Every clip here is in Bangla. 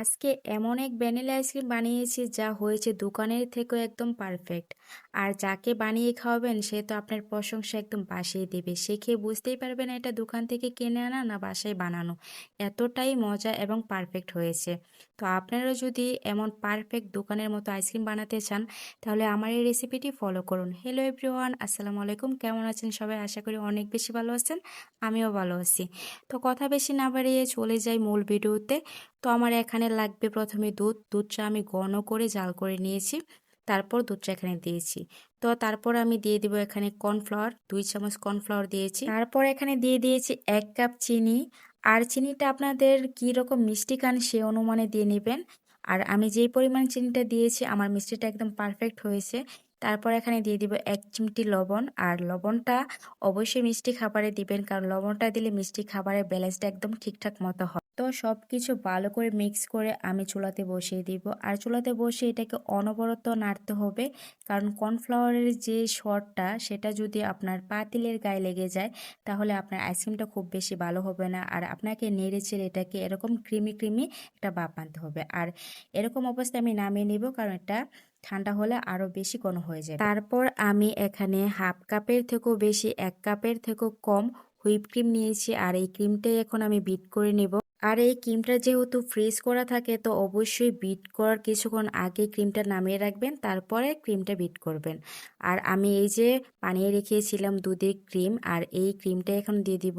আজকে এমন এক ভ্যানিলা আইসক্রিম বানিয়েছি যা হয়েছে দোকানের থেকেও একদম পারফেক্ট। আর যাকে বানিয়ে খাওয়াবেন, সে তো আপনার প্রশংসা একদম বাসিয়ে দেবে। সে খেয়ে বুঝতেই পারবে না এটা দোকান থেকে কিনে আনা না বাসায় বানানো। এতটাই মজা এবং পারফেক্ট হয়েছে। তো আপনারা যদি এমন পারফেক্ট দোকানের মতো আইসক্রিম বানাতে চান, তাহলে আমার এই রেসিপিটি ফলো করুন। হ্যালো এভরিওয়ান, আসসালামু আলাইকুম। কেমন আছেন সবাই? আশা করি অনেক বেশি ভালো আছেন, আমিও ভালো আছি। তো কথা বেশি না বাড়িয়ে চলে যাই মূল ভিডিওতে। তো আমার এখানে লাগবে প্রথমে দুধ। দুধটা আমি ঘন করে জাল করে নিয়েছি, তারপর দুধটা এখানে দিয়েছি। তো তারপর আমি দিয়ে দিব এখানে কর্নফ্লাওয়ার, দুই চামচ কর্নফ্লাওয়ার দিয়েছি। তারপর এখানে দিয়ে দিয়েছি এক কাপ চিনি। আর চিনিটা আপনাদের কী রকম মিষ্টি খান সে অনুমানে দিয়ে নেবেন। আর আমি যেই পরিমাণ চিনিটা দিয়েছি, আমার মিষ্টিটা একদম পারফেক্ট হয়েছে। তারপর এখানে দিয়ে দিব এক চিমটি লবণ। আর লবণটা অবশ্যই মিষ্টি খাবারে দিবেন, কারণ লবণটা দিলে মিষ্টি খাবারের ব্যালেন্সটা একদম ঠিকঠাক মতো হয়। তো সব কিছু ভালো করে মিক্স করে আমি চুলাতে বসিয়ে দিব। আর চুলাতে বসে এটাকে অনবরত নাড়তে হবে। কারণ কর্নফ্লাওয়ারের যে শটটা সেটা যদি আপনার পাতিলের গায়ে লেগে যায়, তাহলে আপনার আইসক্রিমটা খুব বেশি ভালো হবে না। আর আপনাকে নেড়ে চেড়ে এটাকে এরকম ক্রিমি ক্রিমি একটা বাপ আনতে হবে। আর এরকম অবস্থায় আমি নামিয়ে নিব, কারণ এটা ঠান্ডা হলে আরও বেশি ঘন হয়ে যায় তারপর আমি এখানে হাফ কাপের থেকেও বেশি, এক কাপের থেকেও কম হুইপ ক্রিম নিয়েছি। আর এই ক্রিমটাই এখন আমি বিট করে নেব। আর এই ক্রিমটা যেহেতু ফ্রিজ করা থাকে, তো অবশ্যই বিট করার কিছুক্ষণ আগে ক্রিমটা নামিয়ে রাখবেন, তারপরে ক্রিমটা বিট করবেন। আর আমি এই যে বানিয়ে রেখেছিলাম দুধে ক্রিম, আর এই ক্রিমটা এখন দিয়ে দিব।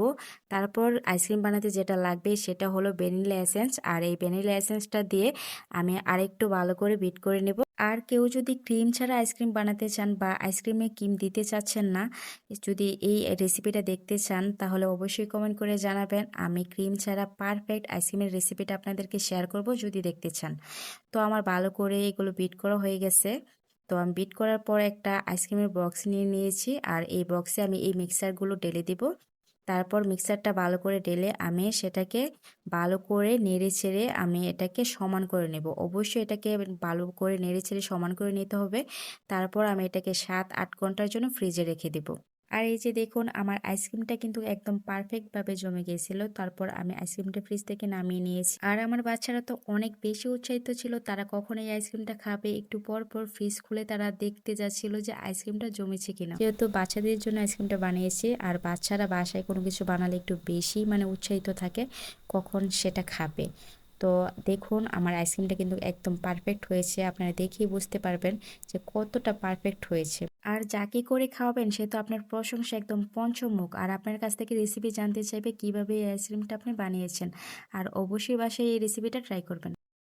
তারপর আইসক্রিম বানাতে যেটা লাগবে সেটা হলো ভ্যানিলা এসেন্স, আর এই ভ্যানিলা এসেন্সটা দিয়ে আমি আরেকটু ভালো করে বিট করে নেব। আর কেউ যদি ক্রিম ছাড়া আইসক্রিম বানাতে চান বা আইসক্রিমে ক্রিম দিতে চাচ্ছেন না, যদি এই রেসিপিটা দেখতে চান, তাহলে অবশ্যই কমেন্ট করে জানাবেন। আমি ক্রিম ছাড়া পারফেক্ট আইসক্রিমের রেসিপিটা আপনাদেরকে শেয়ার করব যদি দেখতে চান। তো আমার ভালো করে এগুলো বিট করা হয়ে গেছে। তো আমি বিট করার পর একটা আইসক্রিমের বক্স নিয়ে নিয়েছি আর এই বক্সে আমি এই মিক্সারগুলো ঢেলে দিব। তারপর মিক্সারটা ভালো করে ঢেলে আমি সেটাকে ভালো করে নেড়ে ছেড়ে আমি এটাকে সমান করে নেব। অবশ্যই এটাকে ভালো করে নেড়ে ছেড়ে সমান করে নিতে হবে। তারপর আমি এটাকে সাত, আট ঘণ্টার জন্য ফ্রিজে রেখে দেবো। আর এই যে দেখুন, আমার আইসক্রিমটা কিন্তু একদম পারফেক্টভাবে জমে গিয়েছিল তারপর আমি আইসক্রিমটা ফ্রিজ থেকে নামিয়ে নিয়েছি। আর আমার বাচ্চারা তো অনেক বেশি উৎসাহিত ছিল, তারা কখন এই আইসক্রিমটা খাবে? একটু পর পর ফ্রিজ খুলে তারা দেখতে যাচ্ছিল যে আইসক্রিমটা জমেছে কিনা। যেহেতু বাচ্চাদের জন্য আইসক্রিমটা বানিয়েছি, আর বাচ্চারা বাসায় কোনো কিছু বানালে একটু বেশি মানে উৎসাহিত থাকে, কখন সেটা খাবে। তো দেখুন, আমার আইসক্রিমটা কিন্তু একদম পারফেক্ট হয়েছে। আপনারা দেখেই বুঝতে পারবেন যে কতটা পারফেক্ট হয়েছে। আর যাকে করে খাওয়াবেন, সে তো আপনার প্রশংসা একদম পঞ্চমুখ। আর আপনার কাছ থেকে রেসিপি জানতে চাইবে কীভাবে এই আইসক্রিমটা আপনি বানিয়েছেন। আর অবশ্যই বাসায় এই রেসিপিটা ট্রাই করবেন।